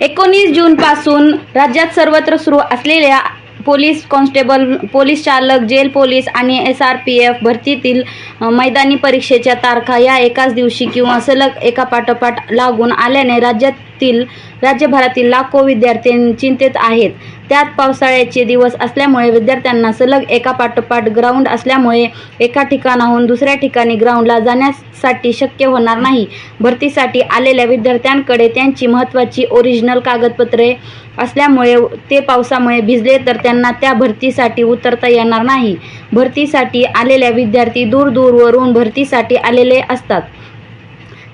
एकोणीस जून पासून राज्यात सर्वत्र सुरू असलेल्या पोलीस कॉन्स्टेबल पोलीस चालक जेल पोलीस आणि एस आर पी एफ भरतीतील मैदानी परीक्षेच्या तारखा या एकाच दिवशी किंवा सलग एका पाठोपाठ लागून आल्याने राज्यातील राज्यभरातील लाखो विद्यार्थी चिंतेत आहेत. त्यात पावसाळ्याचे दिवस असल्यामुळे विद्यार्थ्यांना सलग एका पाठोपाठ ग्राउंड असल्यामुळे एका ठिकाणाहून दुसऱ्या ठिकाणी ग्राउंडला जाण्यासाठी शक्य होणार नाही. भरतीसाठी आलेल्या विद्यार्थ्यांकडे त्यांची महत्त्वाची ओरिजिनल कागदपत्रे असल्यामुळे ते पावसामुळे भिजले तर त्यांना त्या भरतीसाठी उतरता येणार नाही. भरतीसाठी आलेल्या विद्यार्थी दूर दूरवरून भरतीसाठी आलेले असतात.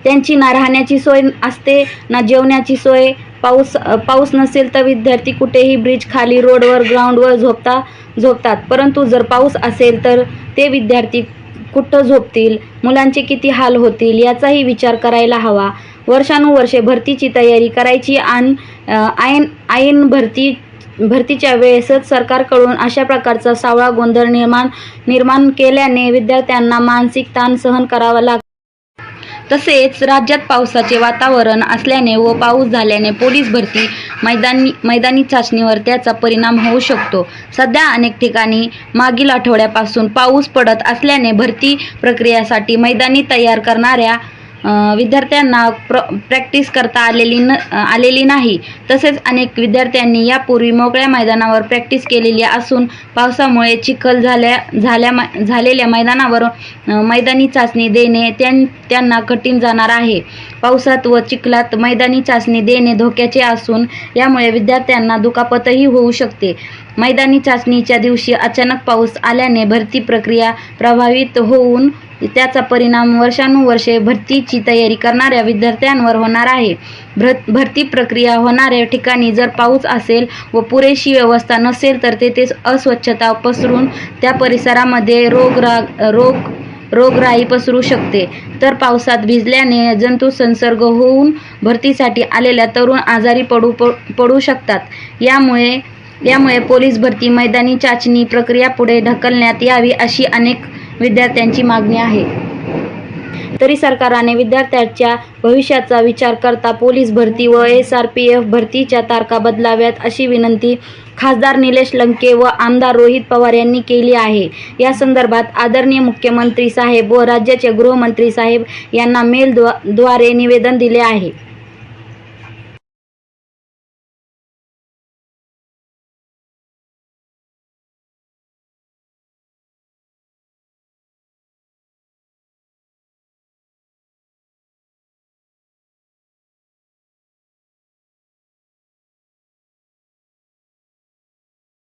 त्यांची ना राहण्याची सोय असते ना जेवण्याची सोय. पाऊस पाऊस नसेल तर विद्यार्थी कुठेही ब्रिज खाली रोडवर ग्राउंडवर झोपता झोपतात. परंतु जर पाऊस असेल तर ते विद्यार्थी कुठं झोपतील मुलांचे किती हाल होतील याचाही विचार करायला हवा. वर्षानुवर्षे भरतीची तयारी करायची आणि आयन ऐन ऐन भरती भरतीच्या वेळेसच सरकारकडून अशा प्रकारचा सावळा गोंधळ निर्माण निर्माण केल्याने विद्यार्थ्यांना मानसिक ताण सहन करावा लाग तसेच राज्यात पावसाचे वातावरण असल्याने व पाऊस झाल्याने पोलीस भरती मैदानी मैदानी चाचणीवर त्याचा परिणाम होऊ शकतो. सध्या अनेक ठिकाणी मागील आठवड्यापासून पाऊस पडत असल्याने भरती प्रक्रियासाठी मैदानी तयार करणाऱ्या विद्यार्थ्यांना प्र प्रॅक्टिस करता आलेली न आलेली नाही. तसेच अनेक विद्यार्थ्यांनी यापूर्वी मोकळ्या मैदानावर प्रॅक्टिस केलेली असून पावसामुळे चिखल झाल्या झाल्या मै- झालेल्या मैदानावर मैदानी चाचणी देणे त्यां त्यांना कठीण जाणार आहे. पावसात व चिखलात मैदानी चाचणी देणे धोक्याचे असून यामुळे विद्यार्थ्यांना दुखापतही होऊ शकते. मैदानी चाचणीच्या दिवशी अचानक पाऊस आल्याने भरती प्रक्रिया प्रभावित होऊन त्याचा परिणाम वर्षानुवर्षे भरतीची तयारी करणाऱ्या विद्यार्थ्यांवर होणार आहे. भर भरती प्रक्रिया होणाऱ्या ठिकाणी जर पाऊस असेल व पुरेशी व्यवस्था नसेल तर तेथे अस्वच्छता पसरून त्या परिसरामध्ये रोगराग रोग रोगराई पसरू शकते. तर पावसात भिजल्याने जंतू संसर्ग होऊन भरतीसाठी आलेल्या तरुण आजारी पडू प- पडू शकतात. यामुळे यामुळे पोलीस भरती मैदानी चाचणी प्रक्रिया पुढे ढकलण्यात यावी अशी अनेक विद्यार्थ्यांची मागणी आहे. तरी सरकारने विद्यार्थ्यांच्या भविष्याचा विचार करता पोलीस भरती व एस आर पी एफ भरतीच्या तारखा बदलाव्यात अशी विनंती खासदार निलेश लंके व आमदार रोहित पवार यांनी केली आहे. या संदर्भात आदरणीय मुख्यमंत्री साहेब व राज्याचे गृहमंत्री साहेब यांना मेल द्वारे निवेदन दिले आहे.